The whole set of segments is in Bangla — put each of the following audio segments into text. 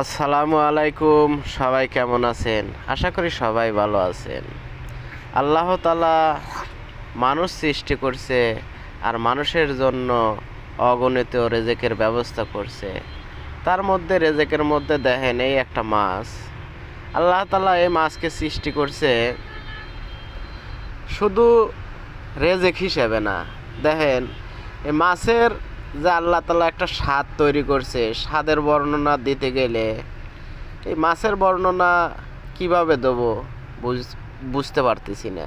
আসসালামু আলাইকুম, সবাই কেমন আছেন? আশা করি সবাই ভালো আছেন। আল্লাহ তালা মানুষ সৃষ্টি করছে আর মানুষের জন্য অগণিত রেজেকের ব্যবস্থা করছে। তার মধ্যে রেজেকের মধ্যে দেখেন এই একটা মাছ। আল্লাহ তালা এই মাছকে সৃষ্টি করছে শুধু রেজেক হিসেবে না। দেখেন এই মাছের যে আল্লাহ তালা একটা স্বাদ তৈরি করছে, স্বাদের বর্ণনা দিতে গেলে। এই মাছের বর্ণনা কীভাবে দেবো বুঝ, বুঝতে পারতেছি না।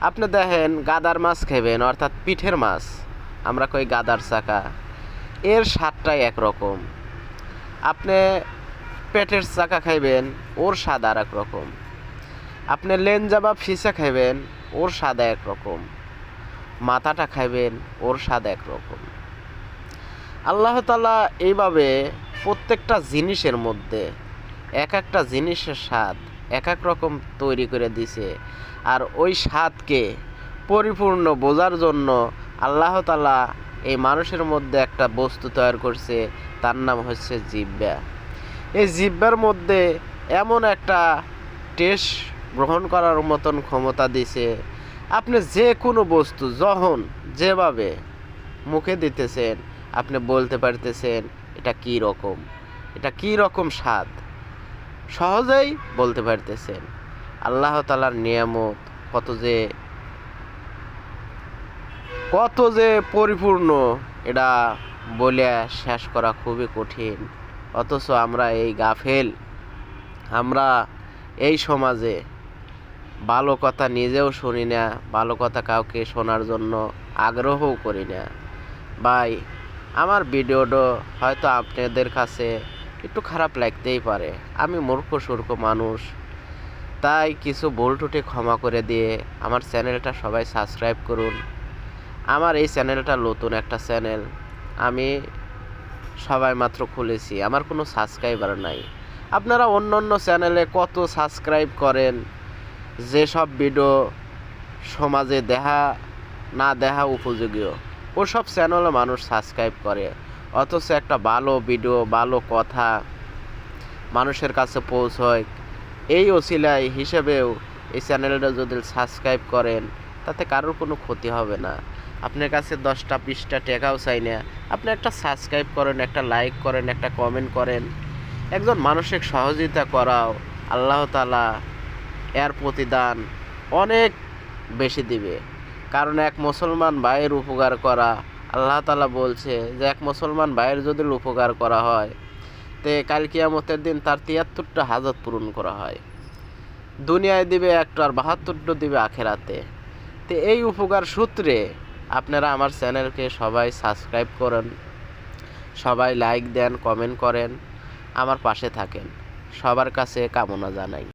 আপনি দেখেন গাদার মাছ খাবেন অর্থাৎ পিঠের মাছ, আমরা কই গাদার চাকা, এর স্বাদটাই একরকম। আপনি পেটের চাকা খাইবেন, ওর স্বাদ আর এক রকম। আপনি লেনজা বা ফিসা খাইবেন, ওর স্বাদ একরকম। মাথাটা খাইবেন, ওর স্বাদ একরকম। আল্লাহ তালা এইভাবে প্রত্যেকটা জিনিসের মধ্যে এক একটা জিনিসের স্বাদ এক এক রকম তৈরি করে দিছে। আর ওই স্বাদকে পরিপূর্ণ বোঝার জন্য আল্লাহ তালা এই মানুষের মধ্যে একটা বস্তু তৈরি করছে, তার নাম হচ্ছে জিব্বা এই জিব্বার মধ্যে এমন একটা টেস্ট গ্রহণ করার মতন ক্ষমতা দিছে, আপনি যে কোনো বস্তু যখন যেভাবে মুখে দিতেছেন আপনি বলতে পারতেছেন, এটা কি রকম? এটা কি রকম স্বাদ? সহজেই বলতে পারতেছেন। আল্লাহ তালার নিয়ামত কত যে কত যে পরিপূর্ণ, এটা বলে শেষ করা খুবই কঠিন। অথচ আমরা এই গাফেল, আমরা এই সমাজে ভালো কথা নিজেও শুনি না, ভালো কথা কাউকে শোনার জন্য আগ্রহও করি না। ভাই আমার ভিডিওটা হয়তো আপনাদের কাছে একটু খারাপ লাগতেই পারে। আমি মূর্খ, সূর্খ মানুষ। তাই কিছু ভুল টুটি ক্ষমা করে দিয়ে আমার চ্যানেলটা সবাই সাবস্ক্রাইব করুন। আমার এই চ্যানেলটা নতুন একটা চ্যানেল, আমি সবাই মাত্র খুলেছি। আমার কোনো সাবস্ক্রাইবার নাই। আপনারা অন্য অন্য চ্যানেলে কত সাবস্ক্রাইব করেন? যেসব ভিডিও সমাজে দেখা না দেখা উপযোগীয় ওসব চ্যানেলে মানুষ সাবস্ক্রাইব করে। অথচ একটা ভালো ভিডিও ভালো কথা মানুষের কাছে পৌঁছয়। এই ওসিলাই হিসেবেও এই চ্যানেলটা যদি সাবস্ক্রাইব করেন, তাতে কারোর কোনো ক্ষতি হবে না। আপনার কাছে দশটা, বিশটা টাকাও চাই না। আপনি একটা সাবস্ক্রাইব করেন, একটা লাইক করেন, একটা কমেন্ট করেন। একজন মানুষের সহযোগিতা করাও আল্লাহ তালা এর প্রতিদান অনেক বেশি দিবে। কারণ এক মুসলমান ভাইয়ের উপকার করা, আল্লাহ তালা বলছে যে এক মুসলমান ভাইয়ের যদি উপকার করা হয়, তে কাল কিয়ামতের দিন তার তিয়াত্তরটা হাজত পূরণ করা হয়। দুনিয়ায় দিবে একটা আর বাহাত্তরটা দিবে আখেরাতে। তো এই উপকার সূত্রে আপনারা আমার চ্যানেলকে সবাই সাবস্ক্রাইব করেন, সবাই লাইক দেন, কমেন্ট করেন, আমার পাশে থাকেন। সবার কাছে কামনা জানাই।